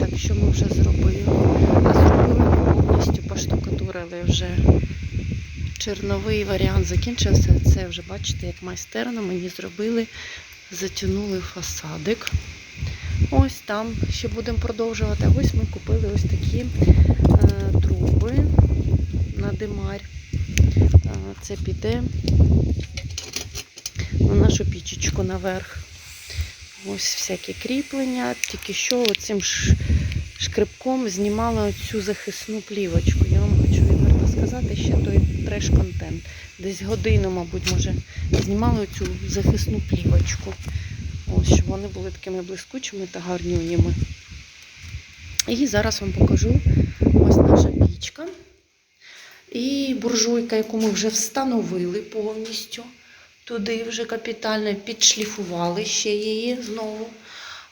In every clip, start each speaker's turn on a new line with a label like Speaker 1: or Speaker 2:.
Speaker 1: Так що ми вже зробили? А зробили повністю поштукатурили вже чорновий варіант закінчився. Це вже бачите, як майстерно мені зробили, затягнули фасадик. Ось там ще будемо продовжувати. Ось ми купили ось такі е, труби на димарь. Е, це піде на нашу пічечку наверх. Ось всякі кріплення. Тільки що оцим ш- шкребком знімала цю захисну плівочку. Я вам хочу відверто сказати, ще той треш-контент. Десь годину, мабуть, може, знімала цю захисну плівочку. Ось, щоб вони були такими блискучими та гарнюніми. І зараз вам покажу ось наша пічка. І буржуйка, яку ми вже встановили повністю. Туди вже капітально підшліфували ще її знову.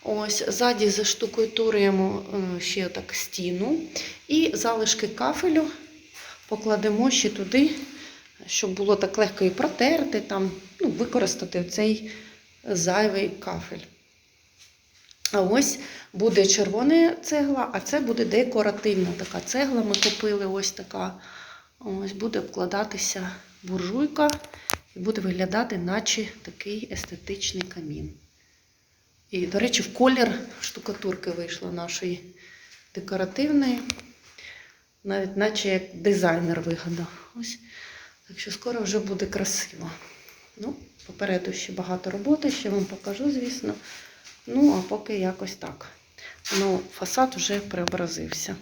Speaker 1: Ось ззаді заштукатурюємо е, ще так стіну. І залишки кафелю покладемо ще туди, щоб було так легко і протерти, там, ну, використати цей зайвий кафель. А ось буде червона цегла, а це буде декоративна така цегла. Ми купили ось така. Ось буде вкладатися буржуйка і буде виглядати, наче такий естетичний камін. І, до речі, в колір штукатурки вийшла нашої декоративної. Навіть наче як дизайнер вигадав. Ось. Так що скоро вже буде красиво. Ну, попереду ще багато роботи, ще вам покажу, звісно. Ну, а поки якось так. Ну, фасад вже преобразився.